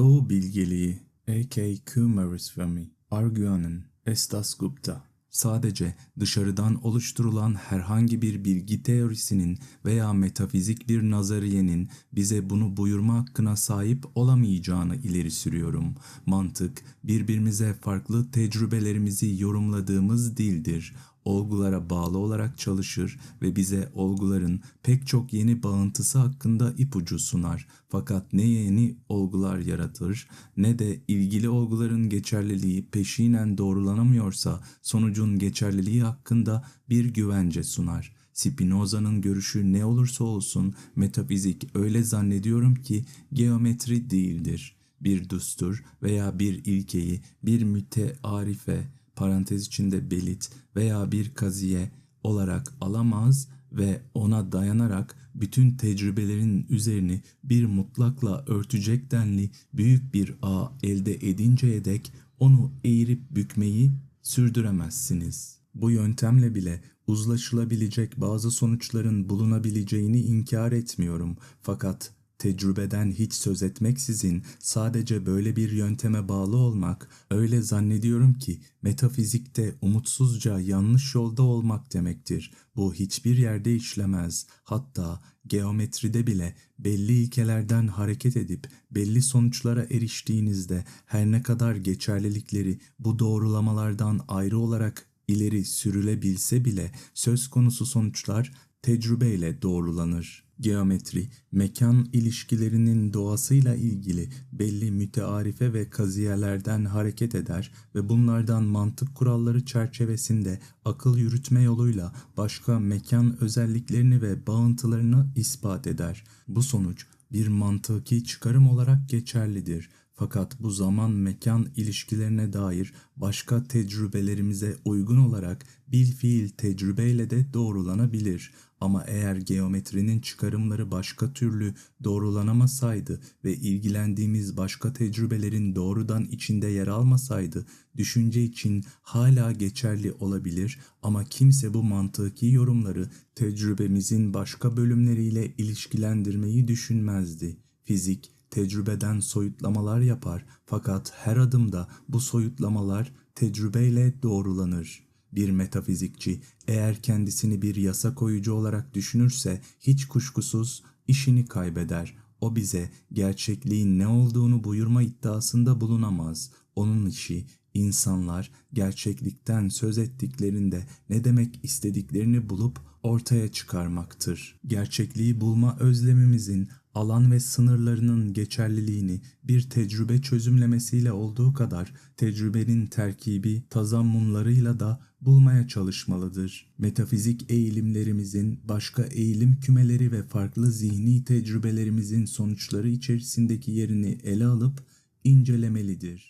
Doğu bilgeliği A.K. Kumaraswamy Arguan'ın Estas Gupta Sadece dışarıdan oluşturulan herhangi bir bilgi teorisinin veya metafizik bir nazariyenin bize bunu buyurma hakkına sahip olamayacağını ileri sürüyorum. Mantık, birbirimize farklı tecrübelerimizi yorumladığımız dildir olgulara bağlı olarak çalışır ve bize olguların pek çok yeni bağıntısı hakkında ipucu sunar. Fakat ne yeni olgular yaratır ne de ilgili olguların geçerliliği peşinen doğrulanamıyorsa sonucun geçerliliği hakkında bir güvence sunar. Spinoza'nın görüşü ne olursa olsun metafizik öyle zannediyorum ki geometri değildir. Bir düstur veya bir ilkeyi bir mütearife parantez içinde belit veya bir kaziye olarak alamaz ve ona dayanarak bütün tecrübelerin üzerini bir mutlakla örtecek denli büyük bir ağ elde edinceye dek onu eğirip bükmeyi sürdüremezsiniz. Bu yöntemle bile uzlaşılabilecek bazı sonuçların bulunabileceğini inkar etmiyorum fakat tecrübeden hiç söz etmeksizin sadece böyle bir yönteme bağlı olmak, öyle zannediyorum ki metafizikte umutsuzca yanlış yolda olmak demektir. Bu hiçbir yerde işlemez. Hatta geometride bile belli ilkelerden hareket edip belli sonuçlara eriştiğinizde her ne kadar geçerlilikleri bu doğrulamalardan ayrı olarak ileri sürülebilse bile söz konusu sonuçlar tecrübeyle doğrulanır. Geometri, mekan ilişkilerinin doğasıyla ilgili belli mütearife ve kaziyelerden hareket eder ve bunlardan mantık kuralları çerçevesinde akıl yürütme yoluyla başka mekan özelliklerini ve bağıntılarını ispat eder. Bu sonuç bir mantıki çıkarım olarak geçerlidir. Fakat bu zaman mekan ilişkilerine dair başka tecrübelerimize uygun olarak bil fiil tecrübeyle de doğrulanabilir. Ama eğer geometrinin çıkarımları başka türlü doğrulanamasaydı ve ilgilendiğimiz başka tecrübelerin doğrudan içinde yer almasaydı, düşünce için hala geçerli olabilir ama kimse bu mantıki yorumları tecrübemizin başka bölümleriyle ilişkilendirmeyi düşünmezdi. Fizik, tecrübeden soyutlamalar yapar fakat her adımda bu soyutlamalar tecrübeyle doğrulanır. Bir metafizikçi eğer kendisini bir yasa koyucu olarak düşünürse hiç kuşkusuz işini kaybeder. O bize gerçekliğin ne olduğunu buyurma iddiasında bulunamaz. Onun işi insanlar gerçeklikten söz ettiklerinde ne demek istediklerini bulup ortaya çıkarmaktır. Gerçekliği bulma özlemimizin alan ve sınırlarının geçerliliğini bir tecrübe çözümlemesiyle olduğu kadar tecrübenin terkibi tazammunlarıyla da bulmaya çalışmalıdır. Metafizik eğilimlerimizin başka eğilim kümeleri ve farklı zihni tecrübelerimizin sonuçları içerisindeki yerini ele alıp incelemelidir.